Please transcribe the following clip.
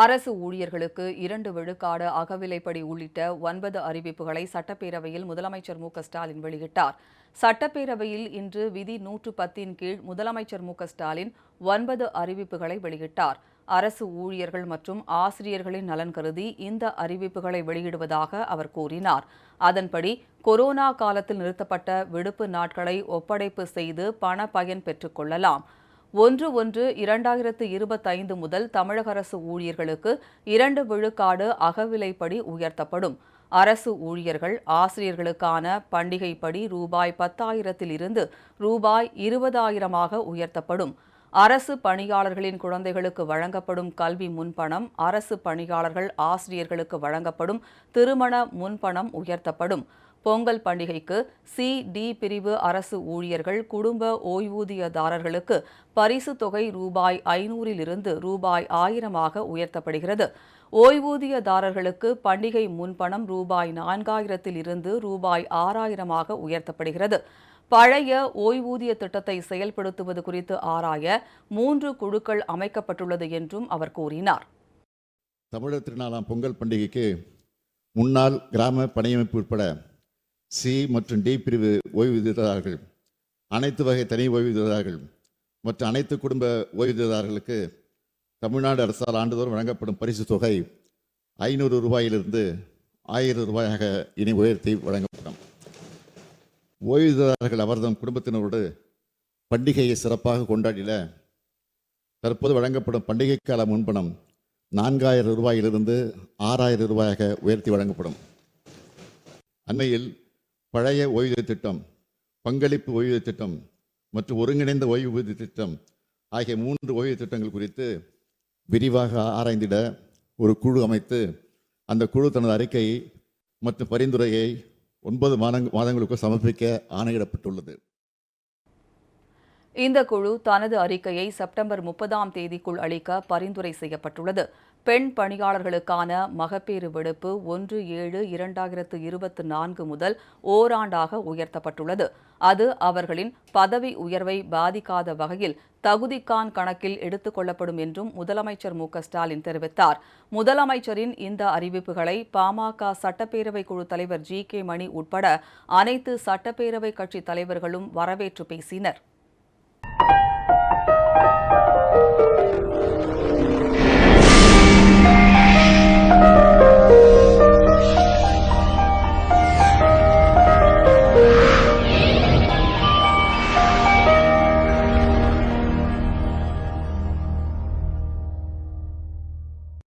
அரசு ஊழியர்களுக்கு இரண்டு விழுக்காடு அகவிலைப்படி உள்ளிட்ட ஒன்பது அறிவிப்புகளை சட்டப்பேரவையில் முதலமைச்சர் மு ஸ்டாலின் வெளியிட்டார். சட்டப்பேரவையில் இன்று விதி நூற்று பத்தின் கீழ் முதலமைச்சர் மு ஸ்டாலின் ஒன்பது அறிவிப்புகளை வெளியிட்டார். அரசு ஊழியர்கள் மற்றும் ஆசிரியர்களின் நலன் கருதி இந்த அறிவிப்புகளை வெளியிடுவதாக அவர் கூறினார். அதன்படி கொரோனா காலத்தில் நிறுத்தப்பட்ட விடுப்பு நாட்களை ஒப்படைப்பு செய்து பண பயன் பெற்றுக்கொள்ளலாம் கொள்ளலாம். ஒன்று ஒன்று இரண்டாயிரத்து இருபத்தைந்து முதல் தமிழக அரசு ஊழியர்களுக்கு இரண்டு விழுக்காடு அகவிலைப்படி உயர்த்தப்படும். அரசு ஊழியர்கள் ஆசிரியர்களுக்கான பண்டிகைப்படி ரூபாய் பத்தாயிரத்தில் இருந்து ரூபாய் இருபதாயிரமாக உயர்த்தப்படும். அரசு பணியாளர்களின் குழந்தைகளுக்கு வழங்கப்படும் கல்வி முன்பணம் அரசு பணியாளர்கள் ஆசிரியர்களுக்கு வழங்கப்படும் திருமண முன்பணம் உயர்த்தப்படும். பொங்கல் பண்டிகைக்கு சி. டி. பிரிவு அரசு ஊழியர்கள் குடும்ப ஓய்வூதியதாரர்களுக்கு பரிசு தொகை ரூபாய் ஐநூறிலிருந்து ரூபாய் ஆயிரமாக உயர்த்தப்படுகிறது. ஓய்வூதியதாரர்களுக்கு பண்டிகை முன்பணம் ரூபாய் நான்காயிரத்தில் இருந்து ரூபாய் ஆறாயிரமாக உயர்த்தப்படுகிறது. பழைய ஓய்வூதிய திட்டத்தை செயல்படுத்துவது குறித்து ஆராய மூன்று குழுக்கள் அமைக்கப்பட்டுள்ளது என்றும் அவர் கூறினார். தமிழர் திருநாளாம் பொங்கல் பண்டிகைக்கு முன்னாள் கிராம பணியமைப்பு உட்பட சி மற்றும் டி பிரிவு ஓய்வூதியதாரர்கள். அனைத்து வகை தனி ஓய்வூதியதாரர்கள் மற்றும் அனைத்து குடும்ப ஓய்வூதியதாரர்களுக்கு தமிழ்நாடு அரசால் ஆண்டுதோறும் வழங்கப்படும் பரிசு தொகை ஐநூறு ரூபாயிலிருந்து ஆயிரம் ரூபாயாக இனி உயர்த்தி வழங்கப்படும். ஓய்வூதியதாரர்கள் அவர்தம் குடும்பத்தினரோடு பண்டிகையை சிறப்பாக கொண்டாடிய தற்போது வழங்கப்படும் பண்டிகை கால முன்பணம் நான்காயிரம் ரூபாயிலிருந்து ஆறாயிரம் ரூபாயாக உயர்த்தி வழங்கப்படும். அண்மையில் பழைய ஓய்வூதிய திட்டம் பங்களிப்பு ஓய்வூதிய திட்டம் மற்றும் ஒருங்கிணைந்த ஓய்வூதிய திட்டம் ஆகிய மூன்று ஓய்வு திட்டங்கள் குறித்து விரிவாக ஆராய்ந்திட ஒரு குழு அமைத்து அந்த குழு தனது அறிக்கையை மற்றும் பரிந்துரையை ஒன்பது மாதங் மாதங்களுக்குள் சமர்ப்பிக்க ஆணையிடப்பட்டுள்ளது. இந்த குழு தனது அறிக்கையை செப்டம்பர் முப்பதாம் தேதிக்குள் அளிக்க பரிந்துரை செய்யப்பட்டுள்ளது. பெண் பணியாளர்களுக்கான மகப்பேறு விடுப்பு ஒன்று ஏழு இரண்டாயிரத்து இருபத்தி நான்கு முதல் ஓராண்டாக உயர்த்தப்பட்டுள்ளது. அது அவர்களின் பதவி உயர்வை பாதிக்காத வகையில் தகுதிக்கான் கணக்கில் எடுத்துக் கொள்ளப்படும் என்றும் முதலமைச்சர் மு ஸ்டாலின் தெரிவித்தார். முதலமைச்சரின் இந்த அறிவிப்புகளை பாமக சட்டப்பேரவை குழு தலைவர் ஜி கே மணி உட்பட அனைத்து சட்டப்பேரவை கட்சி தலைவர்களும் வரவேற்று பேசினர்.